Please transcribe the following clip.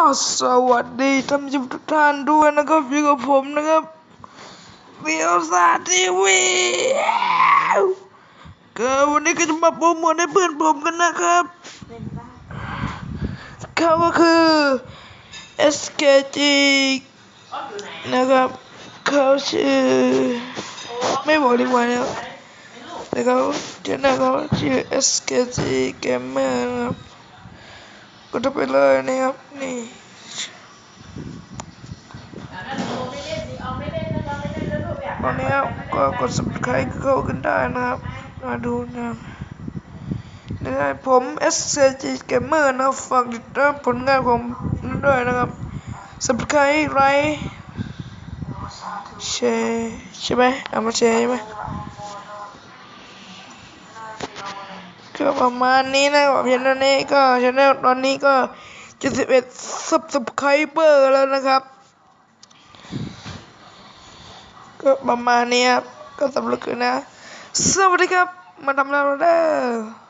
ก็สวัสดีท่านผู้ชมทุกท่านด้วยนะครับอยู่กับผมนะครับวิวซาทีวีก็วันนี้ก็จะมาโปรโมทให้เพื่อนผมกันนะครับเขาก็คือ SKG นะครับเขาชื่อไม่บอกดีกว่านะครับแต่เขาเดี๋ยวนะครับชื่อ SKG Gamer นะครับ ก็จะไปเลยนะครับ นี่ตอนนี้ก็กด subscribe เข้ากันได้นะครับ มาดูนะครับนะผม SCG Gamer นะฝากติดตามผลงานของผมด้วยนะครับ subscribe ไลค์แชร์ใช่ไหมเอามาแชร์ใช่ไหม ก็ประมาณนี้นะครับเพียงเท่านี้ก็ช anel ตอนนี้ก็71 subscriber แล้วนะครับ ก็ประมาณนี้ครับ ก็สำหรับคืนนะ สวัสดีครับ มาทำแล้วเด้อ